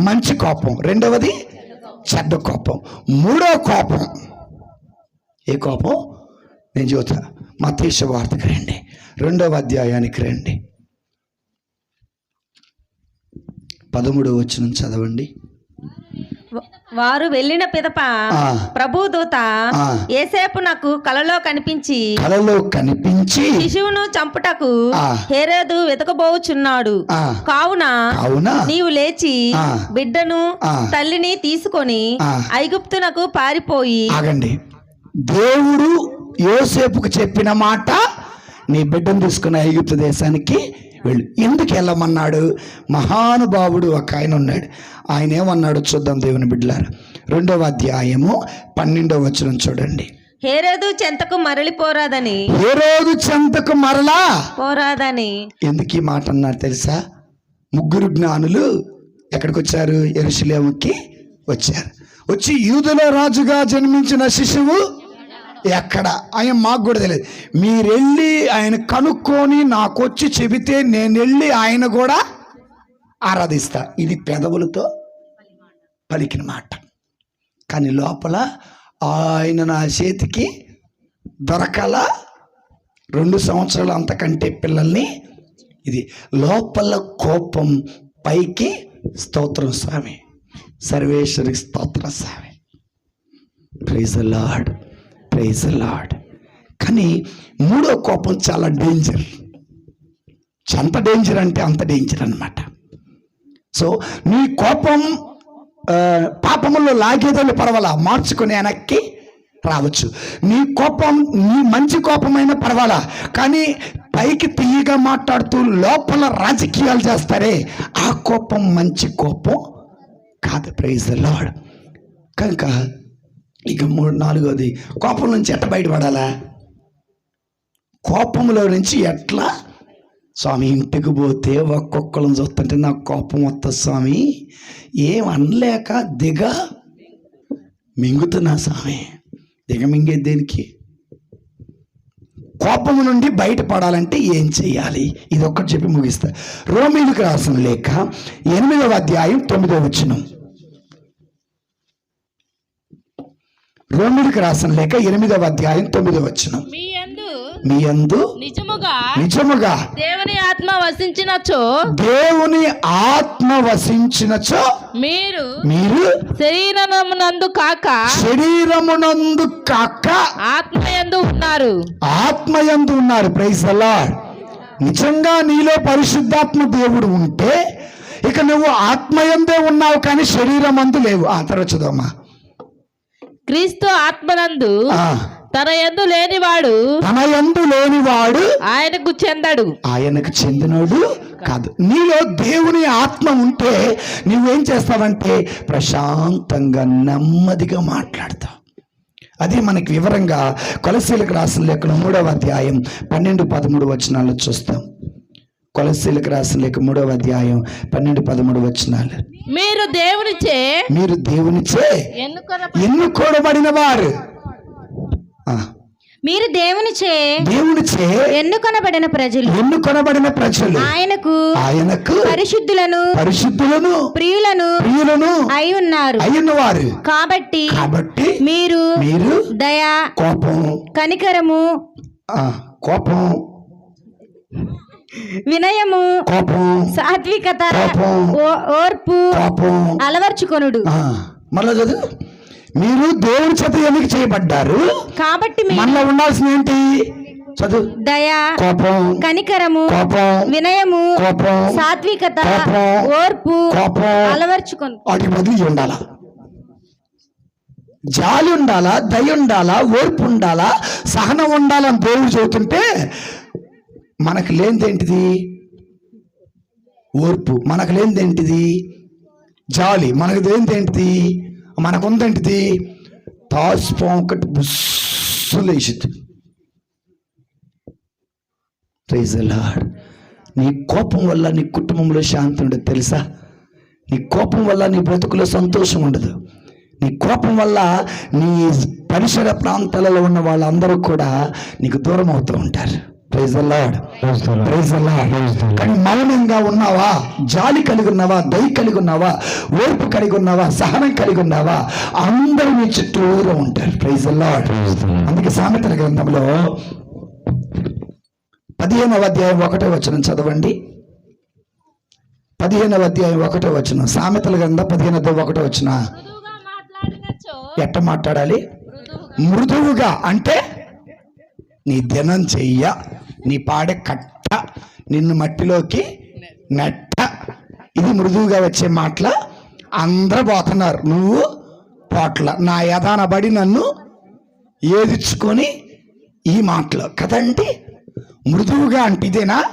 మంచి కోపం. రెండవది చెడ్డ కోపం. మూడో కోపం. ఏ కోపం? నేను చూస్తా మా తీస వార్తకి రండి. రెండవ అధ్యాయానికి రండి. పదమూడవ వచ్చిన చదవండి. వారు వెళ్ళిన పిదప ఆ. ప్రభు దూత ఆ. ఏసేపు నాకు కలలో కనిపించి కలలో కనిపించి శిశువును చంపుటకు. హేరేదు వెతకబోచున్నాడు కావున నీవు లేచి. బిడ్డను. తల్లిని తీసుకొని. ఐగుప్తునకు పారిపోయి ఆగండి దేవుడు యోసేపుకు చెప్పిన మాట నీ బిడ్డను తీసుకున్న ఐగుప్తు దేశానికి వెళ్ళు. ఎందుకు వెళ్ళమన్నాడు? మహానుభావుడు ఒక ఆయన ఉన్నాడు. ఆయన ఏమన్నాడు చూద్దాం దేవుని బిడ్డలారా. రెండవ అధ్యాయము పన్నెండవ వచనం చూడండి. హేరేదు చెంతకు మరలిపోరాదని ఏ రోజు చెంతకు మరలా? పోరాదని. ఎందుకు ఈ మాట అన్నారు తెలుసా? ముగ్గురు జ్ఞానులు ఎక్కడికి వచ్చారు? ఎరుసలేముకి వచ్చారు. వచ్చి యూదుల రాజుగా జన్మించిన శిశువు ఎక్కడ? ఆయన మాకు కూడా తెలియదు. మీరు వెళ్ళి ఆయన కనుక్కొని నాకు వచ్చి చెబితే నేను వెళ్ళి ఆయన కూడా ఆరాధిస్తా. ఇది పెదవులతో పలికిన మాట. కానీ లోపల ఆయన నా చేతికి దొరకల రెండు సంవత్సరాలు అంతకంటే పిల్లల్ని ఇది లోపల కోపం పైకి స్తోత్రం స్వామి. సర్వేశ్వరికి స్తోత్ర స్వామి. ప్రైజ్ లాడ్ ప్రైజ్ లాడ్ కానీ మూడో కోపం చాలా డేంజర్ ఎంత డేంజర్ అంటే అంత డేంజర్ అనమాట సో నీ కోపం పాపములో లాగేదని పర్వాలా? మార్చుకుని వెనక్కి రావచ్చు. నీ కోపం నీ మంచి కోపమైన పర్వాలా? కానీ పైకి తీయగా మాట్లాడుతూ లోపల రాజకీయాలు చేస్తారే? ఆ కోపం మంచి కోపం కాదు. ప్రైజ్ లాడ్ కనుక ఇక మూడు నాలుగోది కోపం నుంచి ఎట్ట బయటపడాలా? కోపంలో నుంచి ఎట్లా? స్వామి ఇంటికి పోతే ఒక్కొక్కళ్ళని చూస్తుంటే నాకు కోపం వస్తుంది స్వామి. ఏం అనలేక దిగ మింగుతున్నా స్వామి. దిగ మింగే దేనికి? కోపం నుండి బయటపడాలంటే ఏం చేయాలి ఇది ఒక్కటి చెప్పి ముగిస్తా. రోమిలకు రాసిన లేఖ ఎనిమిదవ అధ్యాయం తొమ్మిదవ వచ్చినాం రోమిలకు రాసిన లేఖ ఎనిమిదవ అధ్యాయం తొమ్మిదవ వచనం. మీ యందు మీ అందు నిజముగా నిజముగా దేవుని ఆత్మ వసించినచో దేవుని ఆత్మ వసించినచో మీరు మీరు శరీరమునందు కాక శరీరమునందు కాక ఆత్మయందు ఉన్నారు. ఆత్మయందు ఉన్నారు. ప్రైజ్ అలాడ్ నిజంగా నీలో పరిశుద్ధాత్మ దేవుడు ఉంటే ఇక నువ్వు ఆత్మయందే ఉన్నావు కానీ శరీరం అందు లేవు. ఆ తర్వాత చదవమ్మా. క్రీస్తు ఆత్మనందు తన యందు లేనివాడు తన యందు లేనివాడు ఆయనకు చెందడు. ఆయనకు చెందినోడు కాదు. నీలో దేవుని ఆత్మ ఉంటే నువ్వేం చేస్తావంటే ప్రశాంతంగా నెమ్మదిగా మాట్లాడతావు. అది మనకి వివరంగా కొలసీలకు రాసిన లేఖను మూడవ అధ్యాయం పన్నెండు పదమూడు వచనాలు చూస్తాం. కొలసీలకు రాసిన లేఖ మూడవ అధ్యాయం పన్నెండు పదమూడు వచనాలు. మీరు దేవునిచే మీరు దేవునిచే ఎన్నుకోబడిన వారు మీరు దేవునిచే దేవునిచే ఎన్నుకొనబడిన ప్రజలు. ఎన్నుకొనబడిన ప్రజలు. ఆయనకు ఆయనకు పరిశుద్ధులను పరిశుద్ధులను ప్రియులను ప్రియులను అయి ఉన్నారు. అయిన వారు కాబట్టి కాబట్టి మీరు మీరు దయ కోపం కనికరము కోపం వినయము సాత్వికత ఓర్పు అలవర్చుకొనుడు. మళ్ళా చదువు. మీరు దేవుని చేత ఎన్నిక చేయబడ్డారు? కాబట్టి మనలో ఉండాల్సిన ఏంటి? చదువు. దయ కోపం. కనికరము కోపం. వినయము కోపం. సాత్వికత. ఓర్పు కోపం. అలవర్చుకొను. వాటికి బదులు ఉండాలా? జాలి ఉండాలా? దయ ఉండాలా? ఓర్పు ఉండాలా? సహనం ఉండాలని దేవుడు చెబుతుంటే మనకు లేనిదేంటిది? ఓర్పు. మనకు లేనిదేంటిది? జాలి. మనకు ఏంటిది మనకు ఉందేంటిది? తాస్పం ఒకటి బుస్సులేసిద్ది ప్రైజ్ లార్డ్ నీ కోపం వల్ల నీ కుటుంబంలో శాంతి ఉండదు తెలుసా? నీ కోపం వల్ల నీ బ్రతుకులో సంతోషం ఉండదు. నీ కోపం వల్ల నీ పరిసర ప్రాంతాలలో ఉన్న వాళ్ళందరూ కూడా నీకు దూరం అవుతూ ఉంటారు. ప్రైజ్ లార్డ్ ప్రైజ్ లార్డ్ కానీ మౌనంగా ఉన్నావా? జాలి కలిగి ఉన్నావా? దయ కలిగి ఉన్నావా? ఓర్పు కలిగి ఉన్నావా? సహనం కలిగి ఉన్నావా? అందరూ నీ చుట్టూరు ఉంటారు. ప్రైజ్ లార్డ్ అందుకే సామెతల గ్రంథంలో పదిహేనవ అధ్యాయం ఒకటో వచనం చదవండి. పదిహేనవ అధ్యాయం ఒకటో వచనం. సామెతల గ్రంథం పదిహేనవ ఒకటో వచ్చిన ఎట్ట మాట్లాడాలి? మృదువుగా అంటే నీ దినం చెయ్య. నీ పాడే కట్ట నిన్ను మట్టిలోకి నెట్ట. ఇది మృదువుగా వచ్చే మాటల అందరూ పోతున్నారు. నువ్వు పోట్ల. నా యథాన బడి నన్ను ఏదిచ్చుకొని ఈ మాటలు. కదండి? మృదువుగా అంటే ఇదేనా?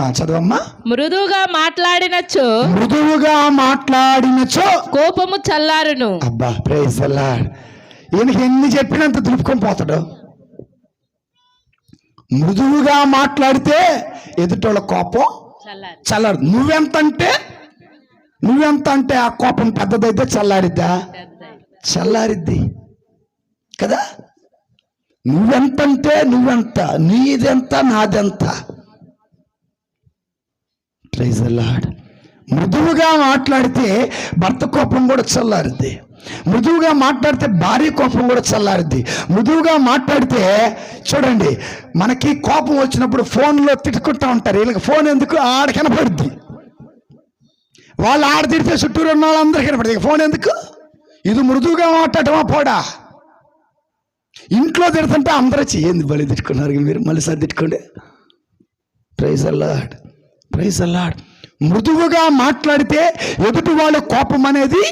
చదవమ్మా. మృదువుగా మాట్లాడినచో మృదువుగా మాట్లాడినచో కోపము చల్లారును. అబ్బా ప్రైజ్ అలాడ్ ఈయనకి ఎన్ని చెప్పినంత దులుపుకొని పోతాడు. మృదువుగా మాట్లాడితే ఎదుటోళ్ళ కోపం చల్లారు. చల్లారు. నువ్వెంత అంటే ఆ కోపం పెద్దదైతే చల్లారిద్దా? చల్లారిద్ది. కదా? నువ్వెంతంటే నువ్వెంత నీదెంత నాదెంత. ప్రైజ్ లాడ్ మృదువుగా మాట్లాడితే భర్త కోపం కూడా చల్లారిద్ది. మృదువుగా మాట్లాడితే భారీ కోపం కూడా చల్లారిద్ది. మృదువుగా మాట్లాడితే చూడండి మనకి కోపం వచ్చినప్పుడు ఫోన్లో తిట్టుకుంటా ఉంటారు. వీళ్ళకి ఫోన్ ఎందుకు? ఆడ కనపడుద్ది. వాళ్ళు ఆడ తిడితే చుట్టూరు ఉన్న వాళ్ళందరూ కనపడుతుంది ఫోన్ ఎందుకు? ఇది మృదువుగా మాట్లాడటమా పోడా? ఇంట్లో తిడుతుంటే అందరూ చేయండి బలి తిట్టుకున్నారు? మీరు మళ్ళీ సార్ తిట్టుకోండి. ప్రైజ్ అల్లాడ్ ప్రైజ్ అల్లాడ్ మృదువుగా మాట్లాడితే ఎదుటి వాళ్ళ కోపం అనేది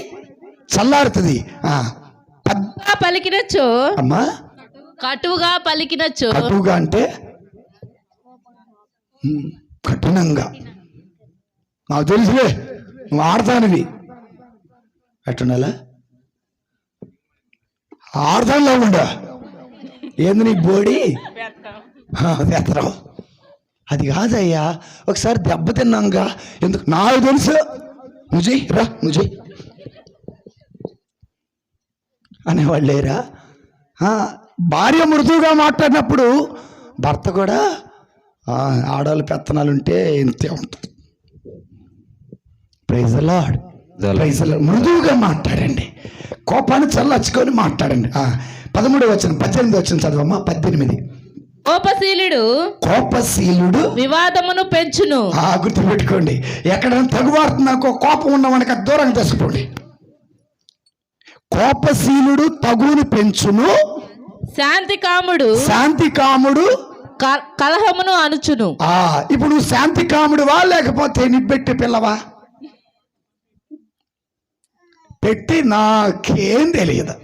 చల్లారుతుంది. ఆ, పద్- కటువుగా పలికినచో అమ్మా. కటువుగా పలికినచో కటువుగా అంటే? కఠినంగా. నాకు తెలుసులే నువ్వు ఆడతానివి ఎట్టున్నాలా ఆడతానులో ఉండ? ఏంది నీ బోడి? ఎత్తరం అది కాదయ్యా ఒకసారి దెబ్బ తిన్నాంగా. ఎందుకు? నాకు తెలుసు. నువ్వు చెయ్యి రా నువ్వు చెయ్యి. అనేవాళ్ళు లేరా? ఆ, భార్య మృదువుగా మాట్లాడినప్పుడు భర్త కూడా ఆ, ఆడవాళ్ళ పెత్తనాలు ఉంటే ఇంతే ఉంటుంది. ప్రైజ్ లాడ్ ప్రైజ్ మృదువుగా మాట్లాడండి. కోపాన్ని చల్లచ్చుకొని మాట్లాడండి. ఆ, పదమూడు వచ్చిన పద్దెనిమిది వచ్చిన చదవమ్మా పద్దెనిమిది. కోపశీలుడు కోపశీలుడు వివాదమును పెంచును. ఆ గుర్తుపెట్టుకోండి. ఎక్కడైనా తగువాడుతున్నాకో కోపం ఉన్నవానికి దూరంగా తెసుకోండి కోపశీలుడు తగుని పెంచును శాంతి కాముడు శాంతి కాముడు కలహమును అణుచును ఆ ఇప్పుడు నువ్వు శాంతి కాముడువా లేకపోతే నిబ్బెట్టి పిల్లవా? పెట్టి నాకేం తెలియదు.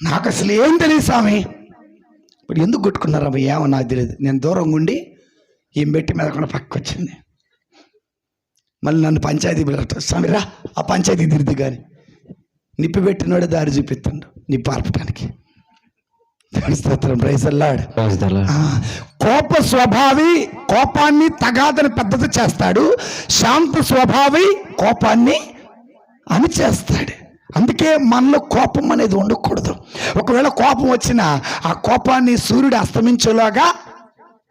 నాకు అసలు ఏం తెలియదు స్వామి. ఇప్పుడు ఎందుకు కొట్టుకున్నారా ఏమో నాకు తెలియదు. నేను దూరంగా ఉండి ఏం పెట్టి మీద కూడా పక్కకు వచ్చింది. మళ్ళీ నన్ను పంచాయతీ పిల్లట స్వామి రా ఆ పంచాయతీ తిరిగి కానీ నిప్పి పెట్టినోడే దారి చూపిస్తుండు నిప్పు ఆర్పటానికి స్తోత్రం. కోప స్వభావి కోపాన్ని తగాదని పెద్దది చేస్తాడు. శాంత స్వభావి కోపాన్ని అణిచేస్తాడు. అందుకే మనలో కోపం అనేది ఉండకూడదు. ఒకవేళ కోపం వచ్చినా ఆ కోపాన్ని సూర్యుడు అస్తమించేలాగా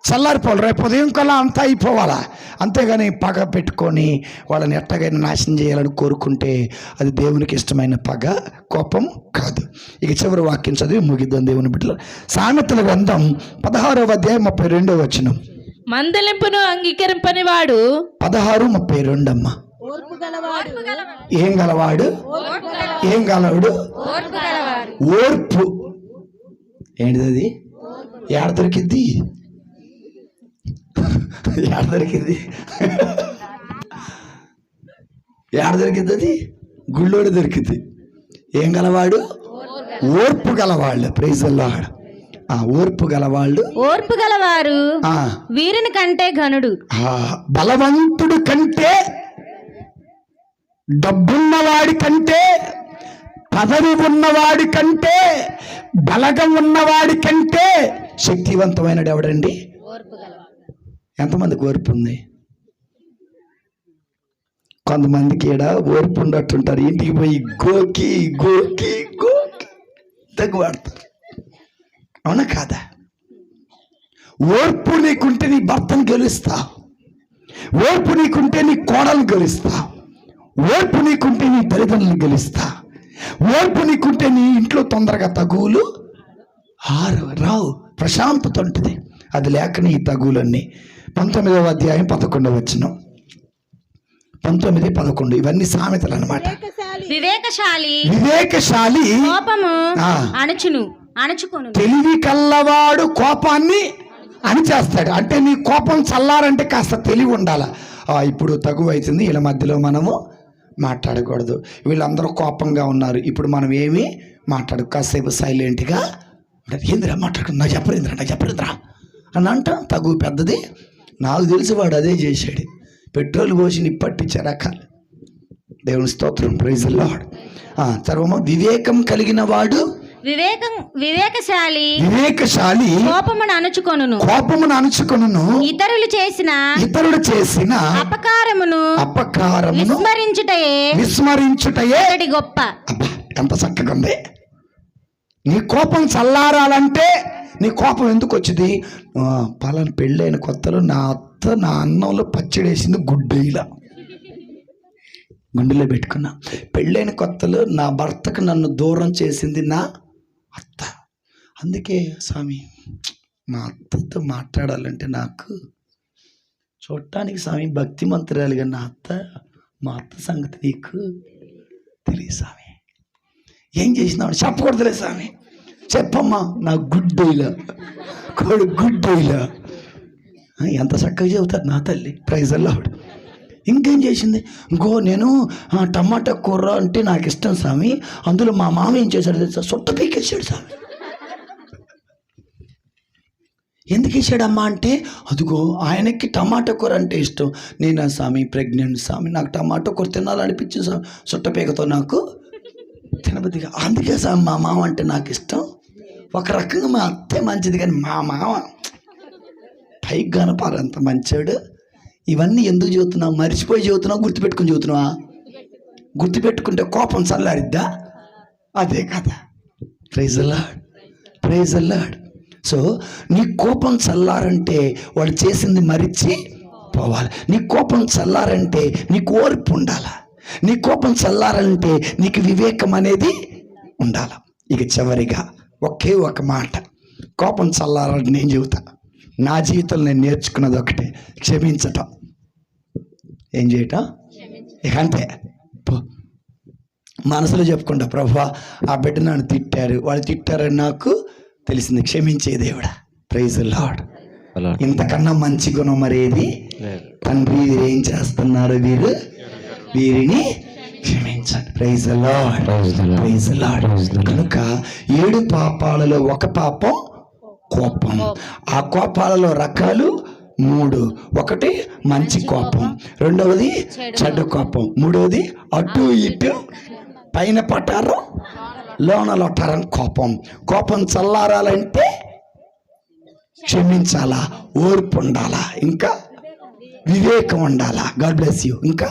చల్లారిపోవాలి. రేపు ఉదయం కల్లా అంతా అయిపోవాలా? అంతేగాని పగ పెట్టుకొని వాళ్ళని ఎట్టగైనా నాశనం చేయాలని కోరుకుంటే అది దేవునికి ఇష్టమైన పగ కోపం కాదు. ఇక చివరి వాక్యం చదివి ముగిద్దాం దేవుని బిడ్డలు. సామెతల గ్రంథం పదహారవ అధ్యాయం ముప్పై రెండవ వచనం. మందలింపును అంగీకరింపని వాడు పదహారు ముప్పై రెండు అమ్మ ఏం గలవాడు? ఏం గలవాడు? ఓర్పు. ఏంటిది అది ఏడ దొరికిద్ది? ఏడ దొరికింది? ఏడ దొరికింది అది? గుళ్ళోడు దొరికింది. ఏం గలవాడు? ఓర్పు గలవాళ్ళు. ప్రైజ్ అల్లాడు ఆ ఓర్పు గలవాళ్ళు. ఓర్పు గలవారు ఆ. వీరుని కంటే ఘనుడు. బలవంతుడి కంటే డబ్బున్నవాడి కంటే పదవి ఉన్నవాడి కంటే బలగం ఉన్నవాడి కంటే శక్తివంతమైనడు ఎవడండి? ఎంతమందికి ఓర్పు ఉంది కొంతమందికి ఈడ ఓర్పు ఉండట్టుంటారు ఇంటికి పోయి గోకి గోకి గోకి తగ్గువాడతారు అవునా కాదా? ఓర్పు నీకుంటే నీ భర్తను గెలుస్తా. ఓర్పు నీకుంటే నీ కోడలు గెలుస్తా. ఓర్పు నీకుంటే నీ తల్లిదండ్రులను గెలుస్తా. ఓర్పు నీకుంటే నీ ఇంట్లో తొందరగా తగువులు ఆరు రావు ప్రశాంతత ఉంటుంది. అది లేకని ఈ తగువులన్నీ పంతొమ్మిదవ అధ్యాయం పదకొండవ వచ్చిన పంతొమ్మిది పదకొండు ఇవన్నీ సామెతలు అనమాట వివేకశాలి. వివేకశాలి. కోపము. అణుచును అణుచుకొను తెలివి కల్లవాడు కోపాన్ని అణిచేస్తాడు. అంటే నీ కోపం చల్లారంటే కాస్త తెలివి ఉండాల. ఆ, ఇప్పుడు తగువ అవుతుంది వీళ్ళ మధ్యలో మనము మాట్లాడకూడదు. వీళ్ళందరూ కోపంగా ఉన్నారు. ఇప్పుడు మనం ఏమి మాట్లాడు కాసేపు సైలెంట్గా. ఏందిరా మాట్లాడు నాకు చెప్పలేదురా నాకు చెప్పలేదురా. అని అంట తగు పెద్దది. నాకు తెలిసి వాడు అదే చేశాడు. పెట్రోల్ పోసి నిప్పట్టించే రకాలు దేవుని స్తోత్రం ప్రైజ్ లాడ్ తర్వమ వివేకం కలిగిన వాడు వివేకం వివేకశాలి వివేకశాలి కోపమును అణుచుకొనును. కోపమును అణుచుకొనును. ఇతరులు చేసిన ఇతరుడు చేసిన అపకారమును అపకారమును విస్మరించుటయే విస్మరించుటయే. గొప్ప. ఎంత చక్కగా ఉంది. నీ కోపం చల్లారాలంటే నీ కోపం ఎందుకు వచ్చింది? ఆ, పలానా పెళ్ళైన కొత్తలో నా అత్త నా అన్నంలో పచ్చడేసింది గుడ్డేలా గుండెలో పెట్టుకున్నా. పెళ్ళైన కొత్తలో నా భర్తకు నన్ను దూరం చేసింది నా అత్త. అందుకే స్వామి మా అత్తతో మాట్లాడాలంటే నాకు చూడటానికి స్వామి భక్తి మంత్రాలుగా నా అత్త మా అత్త సంగతి నీకు తెలియదు స్వామి. ఏం చేసినావు? చెప్పకూడదులే స్వామి. చెప్పమ్మా నా గుడ్ డైలా కోడు గుడ్ డైలా ఎంత చక్కగా చెబుతారు నా తల్లి ప్రైజ్ అల్లాడు ఇంకేం చేసింది? ఇంకో నేను టమాటా కూర అంటే నాకు ఇష్టం స్వామి. అందులో మా మామ ఏం చేశాడు తెలుసా? సొట్ట పీకేసాడు స్వామి. ఎందుకు ఇచ్చాడమ్మా అంటే అదిగో ఆయనకి టమాటా కూర అంటే ఇష్టం. నేను స్వామి? ప్రెగ్నెంట్ స్వామి. నాకు టమాటా కూర తినాలనిపించింది స్వామి. సొట్టపీకతో నాకు తినబుద్ధిగా. అందుకే స్వామి మా మామ అంటే నాకు ఇష్టం. ఒక రకంగా మా అత్తే మంచిది కానీ మా మామ పైకి కనపాలి అంత మంచాడు. ఇవన్నీ ఎందుకు చదువుతున్నావు? మర్చిపోయి చదువుతున్నావు? గుర్తుపెట్టుకుని చదువుతున్నావా? గుర్తుపెట్టుకుంటే కోపం చల్లారిద్దా? అదే కదా. ప్రైజ్ అల్లాడ్ ప్రైజ్ అల్లాడ్ సో నీ కోపం చల్లారంటే వాడు చేసింది మరిచి పోవాలి. నీ కోపం చల్లారంటే నీకు ఓర్పు ఉండాల? నీ కోపం చల్లారంటే నీకు వివేకం అనేది ఉండాల? ఇక చివరిగా ఒకే ఒక మాట. కోపం చల్లారని నేను చెబుతా. నా జీవితంలో నేను నేర్చుకున్నది ఒకటే. క్షమించటం. ఏం చేయటం? ఇక అంతే. మనసులో చెప్పుకుంటా ప్రభా ఆ బిడ్డ నన్ను తిట్టారు వాళ్ళు తిట్టారని నాకు తెలిసింది. క్షమించే దేవుడా. ప్రైజ్ లాడ్ ఇంతకన్నా మంచి గుణం మరేది? తండ్రి వీరు ఏం చేస్తున్నారు వీరు? వీరిని క్షమించండి. ప్రైజ్ ప్రైజ్ కనుక ఏడు పాపాలలో ఒక పాపం కోపం. ఆ కోపాలలో రకాలు మూడు. ఒకటి మంచి కోపం. రెండవది చెడ్డ కోపం. మూడవది అటు ఇటు పైన పట్టారం లోన లొట్టారం కోపం. కోపం చల్లారాలంటే క్షమించాలా ఓర్పు ఉండాలా ఇంకా వివేకం ఉండాలా. గాడ్ బ్లెస్ యూ ఇంకా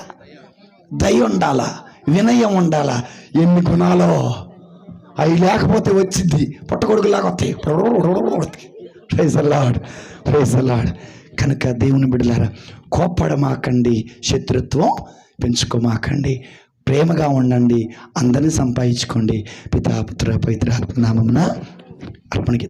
దయ ఉండాలా? వినయం ఉండాలా? ఎన్ని గుణాలో? అవి లేకపోతే వచ్చింది పుట్టగొడుగులాగా వస్తాయి. ప్రైజ్ అలాడ్ కనుక దేవుని బిడ్డలారా కోప్పడమాకండి. శత్రుత్వం పెంచుకోమాకండి. ప్రేమగా ఉండండి. అందరిని సంపాదించుకోండి. పితాపుత్ర పవిత్ర నామమున అర్పణకి